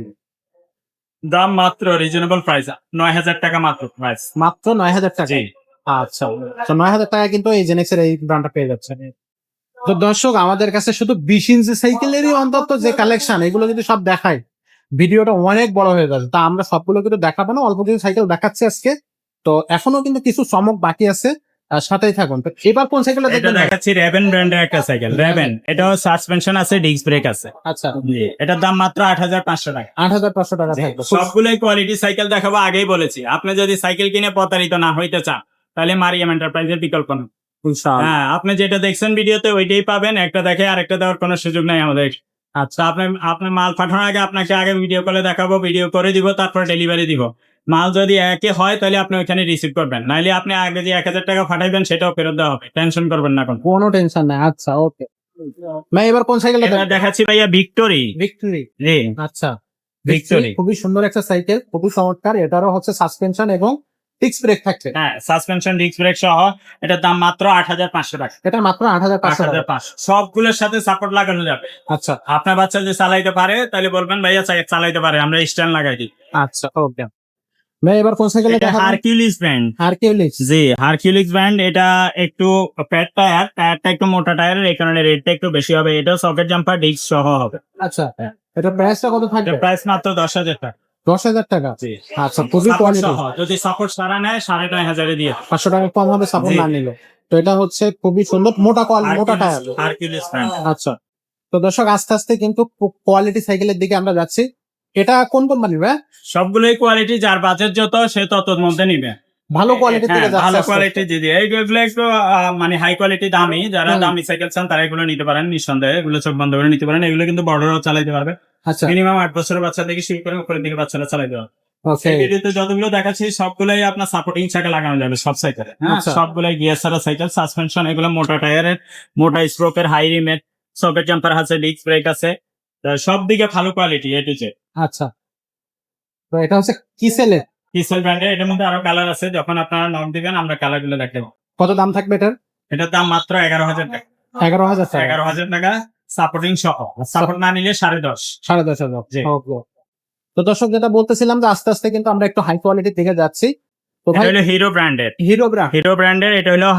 দাম মাত্র রিজনেবল প্রাইস নয় হাজার টাকা মাত্র প্রাইস মাত্র নয় হাজার টাকা। জি। আচ্ছা তো নয় হাজার টাকা কিন্তু এই জেনেক্সের এই ব্র্যান্ডটা পেয়ে যাচ্ছে তো দর্শক আমাদের কাছে শুধু বিশ ইঞ্চি সাইকেলেরই অন্তত যে কালেকশন এগুলো যদি সব দেখাই ভিডিওটা অনেক বড় হয়ে যাবে। তা আমরা সবগুলো কিন্তু দেখাবো না অল্প কিছু সাইকেল দেখাচ্ছি আজকে। তো এখনও কিন্তু কিছু চমক বাকি আছে সাথেই থাকুন। তো এবার কোন সাইকেলটা দেখবেন? দেখাচ্ছি রেভেন ব্র্যান্ডের একটা সাইকেল। রেভেন এটাও সাসপেনশন আছে ডিস্ক ব্রেক আছে। আচ্ছা। এটার দাম মাত্র আট হাজার পাঁচশো টাকা। আট হাজার পাঁচশো টাকা থাকবে। সবগুলোই কোয়ালিটি সাইকেল দেখাবো আগেই বলেছি। আপনি যদি সাইকেল কিনে প্রতারিত না হইতে চান তাহলে মারিয়াম এন্টারপ্রাইজের বিকল্প না। হ্যাঁ আপনি যেটা দেখছেন ভিডিওতে ওইটাই পাবেন। একটা দেখে আরেকটা দেওয়ার কোনো সুযোগ নাই আমাদের। আচ্ছা আপনি আপনার মাল পাঠানোর আগে আপনাকে আগে ভিডিও কলে দেখাবো ভিডিও করে দিব তারপর ডেলিভারি দিব। মাল যদি একে হয় তাহলে আপনি ওইখানে রিসিভ করবেন। নাইলে আপনি আগে যে এক হাজার টাকা পাঠাইবেন সেটাও ফেরত দেওয়া হবে। টেনশন করবেন না কোনো। কোনো টেনশন নাই। আচ্ছা ওকে ভাই এবার কোন সাইকেলটা দেখাচ্ছি ভাইয়া ভিক্টোরি ভিক্টরি জি। আচ্ছা। Victory, খুবই সুন্দর একটা সাইকেল খুবই চমৎকার। এটারও হচ্ছে সাসপেনশন এবং ডিস্ক ব্রেক থাকছে। হ্যাঁ সাসপেনশন ডিস্ক ব্রেক সহ এটার দাম মাত্র আট হাজার পাঁচশো টাকা। এটা মাত্র আট হাজার পাঁচশো সবগুলোর সাথে সাপোর্ট লাগানো যাবে। আচ্ছা। আপনার বাচ্চা যদি চালাইতে পারে তাহলে বলবেন ভাইয়া চাই- চালাইতে পারে আমরা স্ট্যান্ড লাগাই দিই। আচ্ছা ওকে। ভাই এবার কোন সাইকেল এটা হারকিউলিস ব্র্যান্ড হারকিউলিস জি হারকিউলিস ব্র্যান্ড এটা একটু প্যাড টায়ার টায়ারটা একটু মোটা টায়ারের এই কারণে রেটটা একটু বেশি হবে। এটাও সকেট জাম্পার ডিস্ক সহ হবে। আচ্ছা এটা প্রাইসটা কত থাকবে? প্রাইস মাত্র দশ হাজার টাকা। দশ হাজার টাকা আচ্ছা খুবই কোয়ালিটি যদি সাপোর্ট সারা নেয় সাড়ে নয় হাজারে দিয়ে পাঁচশো টাকা কম হবে সাপোর্ট না নিল তো এটা হচ্ছে খুবই সুন্দর মোটা কোয়ালিটি মোটা টায়ার আচ্ছা। তো দর্শক আস্তে আস্তে কিন্তু কোয়ালিটি সাইকেলের দিকে আমরা যাচ্ছি। এটা কোন কোম্পানির ভাই? সবগুলোই কোয়ালিটি যার বাজেট যত সে তত মধ্যে নিবে। ভালো কোয়ালিটির হ্যাঁ, যাচ্ছে ভালো কোয়ালিটি আস্তে। দিদি এইগুলো একটু মানে হাই কোয়ালিটি দামি যারা দামি সাইকেল চান তারা এগুলো নিতে পারেন নিঃসন্দেহে। এগুলো চোখ বন্ধ করে নিতে পারেন এগুলো কিন্তু বড়রাও চালাইতে পারবে। আচ্ছা। মিনিমাম আট বছরের বাচ্চা থেকে শুরু করে উপরের দিকে বাচ্চারা চালাইতে পারবে। ভিডিওতে যতগুলো দেখাচ্ছি সবগুলাই আপনার সাপোর্টিং চাকা লাগানো যাবে সব সাইকেলে হ্যাঁ আচ্ছা। সবগুলাই গিয়ার ছাড়া সাইকেল সাসপেনশন এগুলো মোটা টায়ারের মোটা স্ট্রোকের হাই রিমেট সকেট জাম্পার আছে ডিস্ক ব্রেক আছে। সব দিকে ভালো কোয়ালিটি এ টু জেড আচ্ছা। তো এটা হচ্ছে কিসেলের? কিসেল ব্র্যান্ডের এটার মধ্যে আরও কালার আছে যখন আপনারা নক দিবেন আমরা কালারগুলো দেখাবো। কত দাম থাকবে এটার? এটার দাম মাত্র এগারো হাজার টাকা। এগারো হাজার টাকা এগারো হাজার টাকা সাপোর্টিং সহ। সাপোর্ট না নিলে সাড়ে দশ। সাড়ে দশ হাজার. তো দর্শক যেটা বলতেছিলাম যে আস্তে আস্তে কিন্তু আমরা একটু হাই কোয়ালিটির দিকে যাচ্ছি। তো এটা হলো হিরো ব্র্যান্ডের হিরো ব্র্যান্ড হিরো ব্র্যান্ডের এটা হলো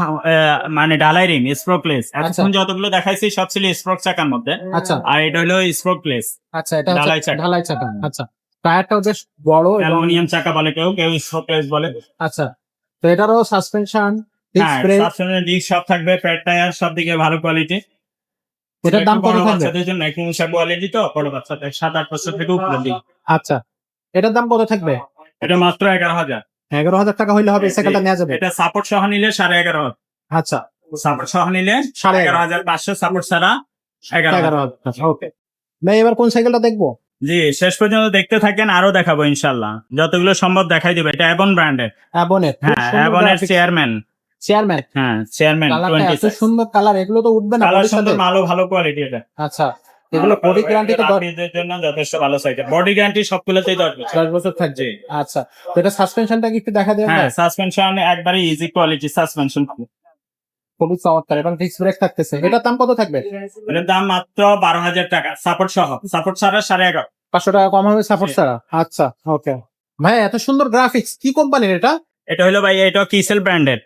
মানে ডালাই রিম স্প্রোকলেস। এখন যতগুলো দেখাইছি সব ছিল স্প্রোক চাকার মধ্যে। আচ্ছা। আর এটা হলো স্প্রোকলেস আচ্ছা এটা ঢালাই চাকা। ঢালাই চাকা। আচ্ছা। টায়ারটাও বেশ বড় অ্যালুমিনিয়াম চাকা বলে কেউ কেউ স্প্রোকলেস বলে। আচ্ছা তো এটারও সাসপেনশন সাবসনের দিক সব থাকবে প্যাড টায়ার সব দিকে ভালো কোয়ালিটি এটার দাম কত থাকবে? বাচ্চাদের জন্য একটু উঁচা কোয়ালিটি তো বড় বাচ্চাদের সাত আট বছর থেকে দিক। আচ্ছা এটার দাম কত থাকবে? এটা মাত্র এগারো হাজার। এগারো হাজার টাকা হইলে হবে সাইকেলটা নেওয়া যাবে। এটা সাপোর্ট সহ নিলে সাড়ে এগারো আচ্ছা। সাপোর্ট সহ নিলে সাড়ে এগারো হাজার পাঁচশো সাপোর্ট ছাড়া এগারো হাজার। হাজার। ওকে ভাই এবার কোন সাইকেলটা দেখব? জি শেষ পর্যন্ত দেখতে থাকেন আরও দেখাবো ইনশাল্লাহ যতগুলো সম্ভব দেখাই দিবে। এটা অ্যাবন ব্র্যান্ডের অ্যাবনের হ্যাঁ অ্যাবনের চেয়ারম্যান চেয়ারম্যান হ্যাঁ চেয়ারম্যান এত সুন্দর কালার এগুলো তো উঠবে না কালার সুন্দর ভালো ভালো কোয়ালিটি এটা। আচ্ছা এগুলো বডি গ্যারান্টি তো রাফিদের জন্য যথেষ্ট ভালো সাইকেল বডি গ্যারান্টি সবগুলোতেই দশ বছর। দশ বছর থাকবে। আচ্ছা তো এটা সাসপেনশনটা কি একটু দেখা দেবেন হ্যাঁ সাসপেনশন একবারে ইজি কোয়ালিটি সাসপেনশন খুবই চমৎকার এবং ডিস্ক ব্রেক থাকতেছে। এটার দাম কত থাকবে? এটার দাম মাত্র বারো হাজার টাকা সাপোর্ট সহ। সাপোর্ট ছাড়া সাড়ে এগারো। পাঁচশো টাকা কম হবে সাপোর্ট ছাড়া? আচ্ছা ওকে ভাই এত সুন্দর গ্রাফিক্স কি কোম্পানির এটা? এটা হলো ভাই এটা কিসেল ব্র্যান্ডের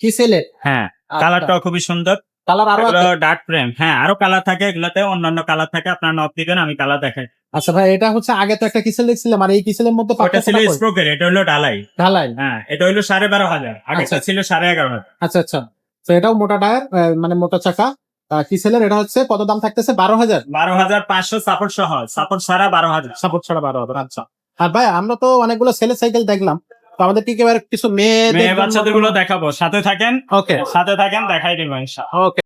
কি সেলের হ্যাঁ কালারটাও খুবই সুন্দর। কালার আরও ডার্ক ফ্রেম হ্যাঁ আরও কালার থাকে এগুলোতে অন্যান্য কালার থাকে আপনার নব দিবেন আমি কালার দেখাই। আচ্ছা ভাই এটা হচ্ছে আগে তো একটা কিসেল দেখছিলাম আর এই কিসেলের মধ্যে ওটা ছিল স্প্রোকের এটা হলো ডালাই ঢালাই হ্যাঁ এটা হলো সাড়ে বারো হাজার আগেটা আচ্ছা। ছিল সাড়ে এগারো হাজার। আচ্ছা আচ্ছা। তো এটাও মোটা টায়ার মানে মোটা চাকা। কিসেলের এটা হচ্ছে কত দাম থাকতেছে? বারো হাজার। বারো হাজার পাঁচশো সাপোর্ট সহ সাপোর্ট ছাড়া বারো হাজার। সাপোর্ট ছাড়া বারো হাজার আচ্ছা। আর ভাই আমরা তো অনেকগুলো সেলের সাইকেল দেখলাম। তো আমাদের কি এবার কিছু মেয়ে মেয়ে বাচ্চাদেরগুলো দেখাবো। সাথে থাকেন? ওকে। সাথে থাকেন দেখাই দিব। ওকে।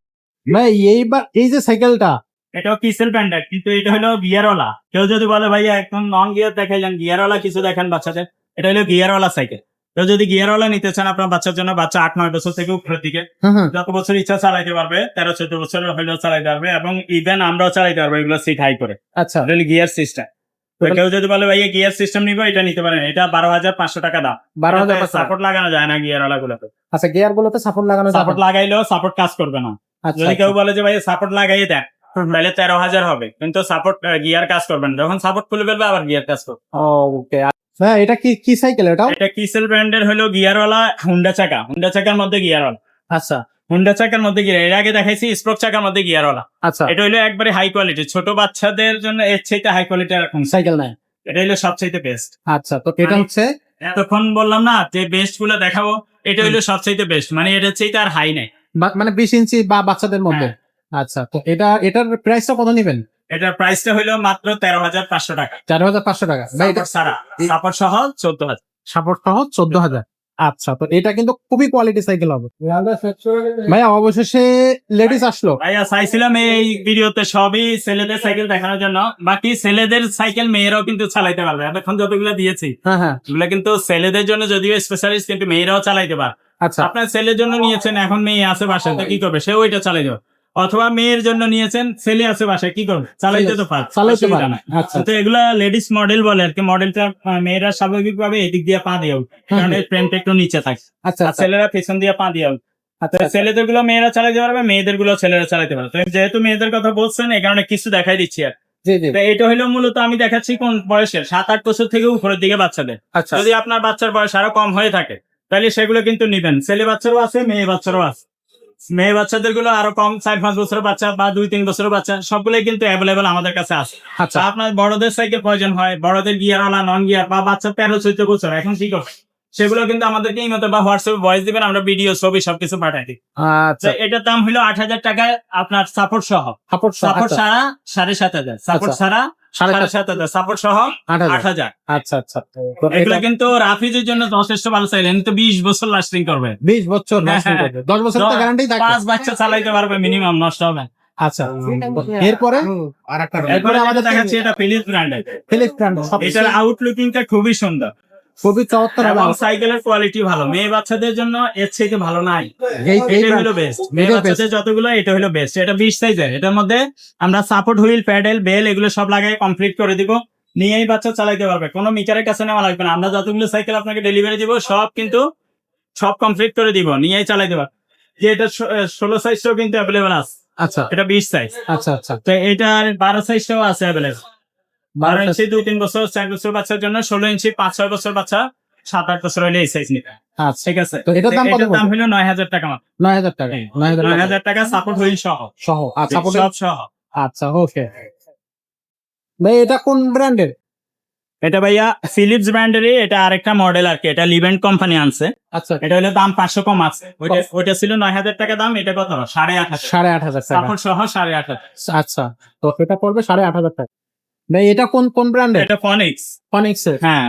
ভাই এইবার এই যে সাইকেলটা। এটাও কিসেল ব্র্যান্ডের? কিন্তু এটা হলো গিয়ারওয়ালা। কেউ যদি বলে ভাইয়া একদম নন গিয়ার দেখাইলেন গিয়ারওয়ালা কিছু দেখেন বাচ্চাদের? এটা হলো গিয়ারওয়ালা সাইকেল। কেউ যদি গিয়ারওয়ালা নিতে চান আপনার বাচ্চার জন্য বাচ্চা আট নয় বছর থেকে উপরের দিকে যত বছর ইচ্ছা চালাইতে পারবে তেরো চোদ্দ বছর হলেও চালাইতে পারবে এবং ইভেন আমরাও চালাইতে পারব এগুলো সিট হাই করে। আচ্ছা। গিয়ার সিস্টেম কেউ যদি বলে ভাইয়া গিয়ার সিস্টেম নিবো এটা নিতে পারেন। এটা বারো হাজার পাঁচশো টাকা দাম। বারো হাজার সাপোর্ট লাগানো যায় না গিয়ারওয়ালা গুলোতে আচ্ছা গিয়ার গুলোতে সাপোর্ট লাগানো সাপোর্ট লাগাইলেও সাপোর্ট কাজ করবে না। আচ্ছা যদি কেউ বলে যে ভাই সাপোর্ট লাগাই দেন তাহলে তেরো হাজার হবে। কিন্তু সাপোর্ট গিয়ার কাজ করবেন যখন সাপোর্ট খুলে ফেলবে আবার গিয়ার কাজ করবে। ওকে হ্যাঁ এটা কি কি সাইকেল এটাও? এটা কিসেল ব্র্যান্ডের হলো গিয়ারওয়ালা হুন্ডা চাকা। হুন্ডা চাকার মধ্যে গিয়ারওয়ালা। আচ্ছা। হুন্ডা চাকার মধ্যে গিয়ার এর আগে দেখাইছি স্প্রোক চাকার মধ্যে গিয়ারওয়ালা। আচ্ছা। এটা হলো একবারে হাই কোয়ালিটি ছোট বাচ্চাদের জন্য এর চাইতে হাই কোয়ালিটি এরকম সাইকেল নাই। এটা হলো সবচাইতে বেস্ট আচ্ছা তো এটা মানে- হচ্ছে? এতক্ষণ বললাম না যে বেস্টগুলো দেখাবো এটা হলো সবচাইতে বেস্ট মানে এটা চাইতে আর হাই নাই। মানে বিশ ইঞ্চি বা বাচ্চাদের মধ্যে। হ্যাঁ। আচ্ছা তো এটা এটার প্রাইসটা কত নেবেন? এটার প্রাইসটা হলো মাত্র তেরো হাজার পাঁচশো টাকা। চার হাজার পাঁচশো টাকা। এটা সাপোর্ট সহ চোদ্দ হাজার। সাপোর্ট সহ চোদ্দ হাজার। আচ্ছা তো এটা কিন্তু খুবই কোয়ালিটি সাইকেল হবে। ভাইয়া অবশেষে লেডিস আসলো। ভাইয়া চাইছিলাম এই ভিডিওতে সবই ছেলেদের সাইকেল দেখানোর জন্য। বাকি ছেলেদের সাইকেল মেয়েরাও কিন্তু চালাইতে পারবে। এতক্ষণ যতগুলো দিয়েছি হ্যাঁ হ্যাঁ। এগুলো কিন্তু ছেলেদের জন্য যদিও স্পেশালিস্ট কিন্তু মেয়েরাও চালাইতে পারে। আচ্ছা। আপনার ছেলের জন্য নিয়েছেন এখন মেয়ে আছে বাসায় তো কি করবে? সে ওইটা চালাই দেবে অথবা মেয়ের জন্য নিয়েছেন ছেলে আছে বাসায় কি করবে? চালাইতে তো পারে চালাইতে পারে আচ্ছা তো এগুলা লেডিস মডেল বলে আর কি। মডেলটা মেয়েরা স্বাভাবিক ভাবে এদিক দিয়ে পা দিয়ে। কারণ এর ফ্রেমটা একটু নিচে থাকে। আচ্ছা আচ্ছা। ছেলেরা পেছন দিয়ে পা দিয়ে। আচ্ছা ছেলেদেরগুলো মেয়েরা চালাতে পারবে মেয়েদেরগুলো ছেলেরা চালাইতে পারবে। যেহেতু মেয়েদের কথা বলছেন এই কারণে কিছু দেখাই দিচ্ছি আর। এটা হলো মূলত আমি দেখাচ্ছি কোন বয়সের। সাত আট বছর থেকে উপরের দিকে বাচ্চাদের। আচ্ছা। যদি আপনার বাচ্চার বয়স আরও কম হয়ে থাকে তাহলে সেগুলো কিন্তু নিবেন। ছেলে বাচ্চারও আছে মেয়ে বাচ্চারও আছে। মেয়ে বাচ্চাদেরগুলো আরও কম চার পাঁচ বছরের বাচ্চা বা দুই তিন বছরের বাচ্চা সবগুলোই কিন্তু অ্যাভেলেবেল আমাদের কাছে আছে। আচ্ছা। আপনার বড়দের সাইকেল প্রয়োজন হয় বড়দের গিয়ার গিয়ারওয়ালা নন গিয়ার বা বাচ্চা তেরো চোদ্দ বছর এখন কি করবে? সেগুলো কিন্তু আমাদেরকে এই মতো বা হোয়াটসঅ্যাপে ভয়েস দিবেন আমরা ভিডিও ছবি সবকিছু পাঠাই দিই। আচ্ছা। এটার দাম হলো আট হাজার টাকায় আপনার সাপোর্ট সহ। সাপোর্ট সাপোর্ট ছাড়া সাড়ে সাত হাজার। সাপোর্ট আচ্ছা। সাপোর্ট সহ আচ্ছা আচ্ছা। এগুলো কিন্তু রাফিজের জন্য যথেষ্ট ভালো চাইলেন তো বিশ বছর লাস্টিং করবে। বিশ বছর হ্যাঁ, lasting। করবে। দশ বছর গ্যারান্টি পাঁচ বাচ্চা চালাইতে পারবে মিনিমাম নষ্ট হবে আচ্ছা। এরপরে এরপরে আমাদের দেখাচ্ছি এটা ফিলিপস ব্র্যান্ডের ফিলিপ ব্র্যান্ড এটার আউটলুকিংটা খুবই সুন্দর। খুবই চমৎকার এবং সাইকেলের কোয়ালিটি ভালো। মেয়ে বাচ্চাদের জন্য এর থেকে ভালো নাই। এটা হলো বেস্ট মেয়ে বাচ্চাদের যতগুলো এটা হলো বেস্ট এটা বিশ সাইজের এটার মধ্যে আমরা সাপোর্ট হুইল প্যাডেল বেল এগুলো সব লাগাই কমপ্লিট করে দিব। নিয়েই বাচ্চা চালাইতে পারবে। কোনো মিটারের কাছে নেওয়া লাগবে না। আমরা যতগুলো সাইকেল আপনাকে ডেলিভারি দিব সব কিন্তু সব কমপ্লিট করে দিব। নিয়েই চালাইতে পারবে। যে এটা ষোলো সাইজটাও কিন্তু অ্যাভেলেবেল আছে। আচ্ছা। এটা বিশ সাইজ আচ্ছা আচ্ছা। তো এটা বারো সাইজটাও আছে অ্যাভেলেবেল বারো ইঞ্চি দুই তিন বছর চার বছর বাচ্চার জন্য ষোলো ইঞ্চি পাঁচ ছয় বছর বাচ্চা সাত আট বছর হলে এই সাইজ নিবে। আচ্ছা। ঠিক আছে? তো এটার দাম কত দাম? হলো নয় হাজার টাকা মাত্র। নয় হাজার টাকা নয় হাজার নয় টাকা। সাপোর্ট হুইল সহ। সহ আচ্ছা সাপোর্ট সব সহ। আচ্ছা ওকে ভাই এটা কোন ব্র্যান্ডের এটা ভাইয়া ফিলিপস ব্র্যান্ডেরই এটা আরেকটা মডেল আর কি এটা লিভেন্ট কোম্পানি আনছে। আচ্ছা। এটা হলো দাম পাঁচশো কম আছে। ওইটা ওইটা ছিল নয় হাজার টাকা দাম এটা কত? সাড়ে আট হাজার। সাড়ে আট হাজার সাপোর্ট সহ সাড়ে আট হাজার। আচ্ছা তো এটা পড়বে সাড়ে আট হাজার টাকা। ভাই এটা কোন কোন ব্র্যান্ডের এটা ফনিক্স ফনিক্স হ্যাঁ।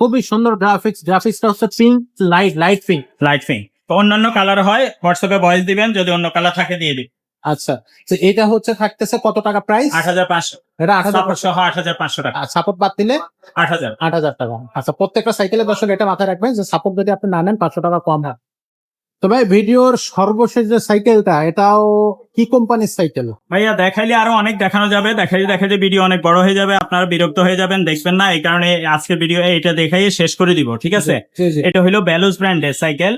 খুবই সুন্দর গ্রাফিক্স গ্রাফিক্সটা হচ্ছে pink light light pink light pink অন্যান্য কালার হয় হোয়াটসঅ্যাপে ভয়েস দিবেন যদি অন্য কালার থাকে দিয়ে দিন আচ্ছা তো এটা হচ্ছে থাকতেছে কত টাকা প্রাইস আট হাজার পাঁচশো। এটা আট হাজার সহ আট হাজার পাঁচশো টাকা। সাপোর্ট বাদ দিলে? আট হাজার। আট হাজার টাকা। আচ্ছা প্রত্যেকটা সাইকেলের দর্শক এটা মাথায় রাখবেন যে সাপোর্ট যদি আপনি না নেন পাঁচশো টাকা কম হয়। তো ভাই ভিডিওর সর্বশেষ যে সাইকেলটা এটাও কি কোম্পানির সাইকেল ভাইয়া দেখাইলে আরও অনেক দেখানো যাবে। দেখাইলে দেখাইলে ভিডিও অনেক বড় হয়ে যাবে আপনারা বিরক্ত হয়ে যাবেন দেখবেন না। এই কারণে আজকের ভিডিও এটা দেখাই শেষ করে দিব ঠিক আছে? এটা হলো ব্যালুস ব্র্যান্ডের সাইকেল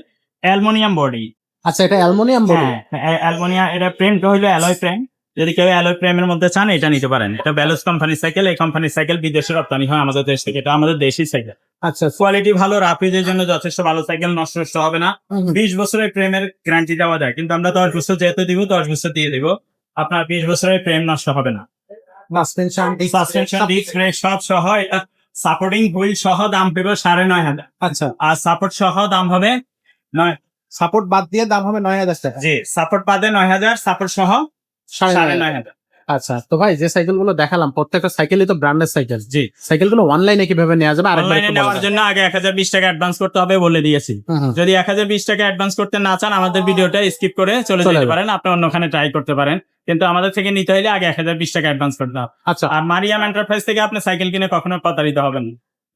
অ্যালমোনিয়াম বডি আচ্ছা এটা অ্যালমোনিয়াম বডি হ্যাঁ অ্যালমোনিয়াম এটা প্রিন্ট হইল অ্যালয় ফ্রেম যদি কেউ অ্যালয় প্রেমের মধ্যে চান এটা নিতে পারেন। এটা ব্যালুস কোম্পানির সাইকেল এই কোম্পানির সাইকেল বিদেশে রপ্তানি হয় আমাদের দেশ থেকে। এটা আমাদের দেশি সাইকেল। আচ্ছা। কোয়ালিটি ভালো রাফিজের জন্য যথেষ্ট ভালো সাইকেল নষ্ট নষ্ট হবে না। বিশ বছরের প্রেমের গ্যারান্টি দেওয়া যায় কিন্তু আমরা দশ বছর যেহেতু দিব দশ বছর দিয়ে দিব আপনার বিশ বছরের প্রেম নষ্ট হবে না। সাসপেনশন সব সহ এটা সাপোর্টিং হুইল সহ দাম পেবে সাড়ে নয় হাজার। আচ্ছা। আর সাপোর্ট সহ দাম হবে নয় সাপোর্ট বাদ দিয়ে দাম হবে নয় হাজার টাকা। জি সাপোর্ট বাদে নয় হাজার সাপোর্ট সহ সাড়ে সাড়ে নয় নয় হাজার। আচ্ছা তো ভাই যে সাইকেলগুলো দেখালাম প্রত্যেকটা সাইকেলই তো ব্র্যান্ডের সাইকেল। জি। সাইকেলগুলো অনলাইনে কীভাবে নেওয়া যাবে? অনলাইনে নেওয়ার জন্য আগে এক হাজার বিশ টাকা অ্যাডভান্স করতে হবে বলে দিয়েছি। যদি এক হাজার বিশ টাকা অ্যাডভান্স করতে না চান আমাদের ভিডিওটা স্কিপ করে চলে চলে যেতে পারেন। আপনি অন্যখানে ট্রাই করতে পারেন। কিন্তু আমাদের থেকে নিতে হলে আগে এক হাজার বিশ টাকা অ্যাডভান্স করতে হবে। আচ্ছা। আর মারিয়াম এন্টারপ্রাইজ থেকে আপনি সাইকেল কিনে কখনো প্রতারিত হবেন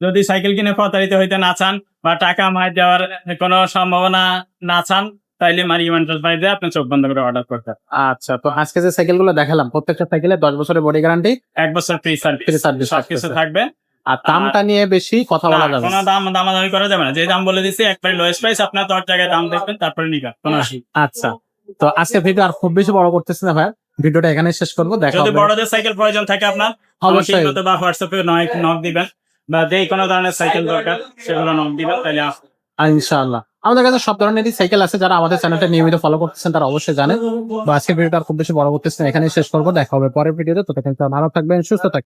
যদি সাইকেল কিনে প্রতারিত হইতে না চান বা টাকা মার দেওয়ার কোনো সম্ভাবনা না চান তাইলে মারিয়াম এন্টারপ্রাইজে আপনি চোখ বন্ধ করে অর্ডার করতে আচ্ছা তো আজকে যে সাইকেলগুলো দেখালাম প্রত্যেকটা সাইকেলে দশ বছরের বডি গ্যারান্টি এক বছর ফ্রি সার্ভিস সবকিছু থাকবে। আর দামটা নিয়ে বেশি কথা বলা যাবে কোনো দাম দামাদামি করা যাবে না। যে দাম বলে দিচ্ছি একবারে লোয়েস্ট প্রাইস আপনার দশ জায়গায় দাম দেখবেন তারপরে নিবেন কোনো আচ্ছা তো আজকে ভিডিও আর খুব বেশি বড় করতেছি না ভাই। ভিডিওটা এখানে শেষ করব দেখা যদি বড়দের সাইকেল প্রয়োজন থাকে আপনার অবশ্যই বা হোয়াটসঅ্যাপে নক দিবেন। বা যে কোনো ধরনের সাইকেল দরকার সেগুলো নক দিবেন তাহলে ইনশাআল্লাহ। আমাদের কাছে সব ধরনেরই সাইকেল আছে যারা আমাদের চ্যানেলটা নিয়মিত ফলো করতেছেন, তারা অবশ্যই জানে বা আজকের ভিডিওটা খুব বেশি বড় করতেছেন না এখানে শেষ করব, দেখা হবে পরের ভিডিওতে তো। ভালো থাকবেন, সুস্থ থাকবেন।